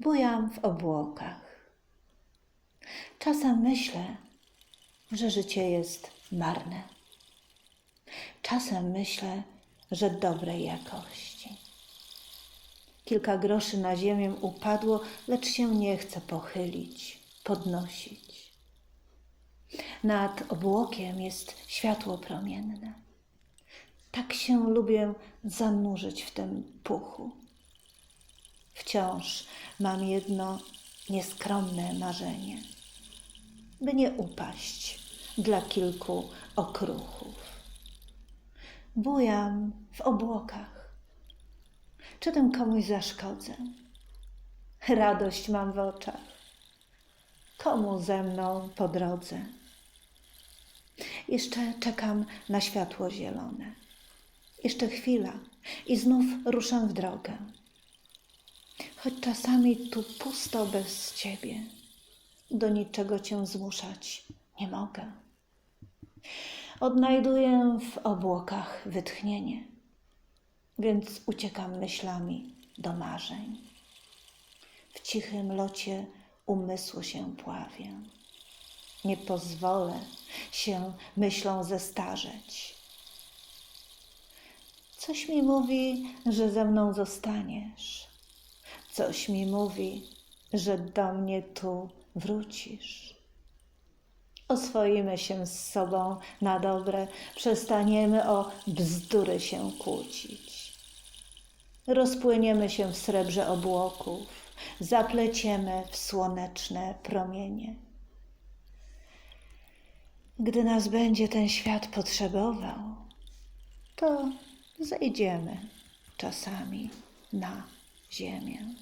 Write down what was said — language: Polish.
bujam w obłokach. Czasem myślę, że życie jest marne. Czasem myślę, że dobrej jakości. Kilka groszy na ziemię upadło, lecz się nie chce pochylić, podnosić. Nad obłokiem jest światło promienne. Tak się lubię zanurzyć w tym puchu. Wciąż mam jedno nieskromne marzenie, by nie upaść dla kilku okruchów. Bujam w obłokach. Czy tym komuś zaszkodzę? Radość mam w oczach. Komu ze mną po drodze? Jeszcze czekam na światło zielone. Jeszcze chwila i znów ruszę w drogę. Choć czasami tu pusto bez ciebie, do niczego cię zmuszać nie mogę. Odnajduję w obłokach wytchnienie, więc uciekam myślami do marzeń. W cichym locie umysłu się pławię. Nie pozwolę się myślą zestarzeć. Coś mi mówi, że ze mną zostaniesz. Coś mi mówi, że do mnie tu wrócisz. Oswoimy się z sobą na dobre, przestaniemy o bzdury się kłócić. Rozpłyniemy się w srebrze obłoków, zapleciemy w słoneczne promienie. Gdy nas będzie ten świat potrzebował, to zejdziemy czasami na ziemię.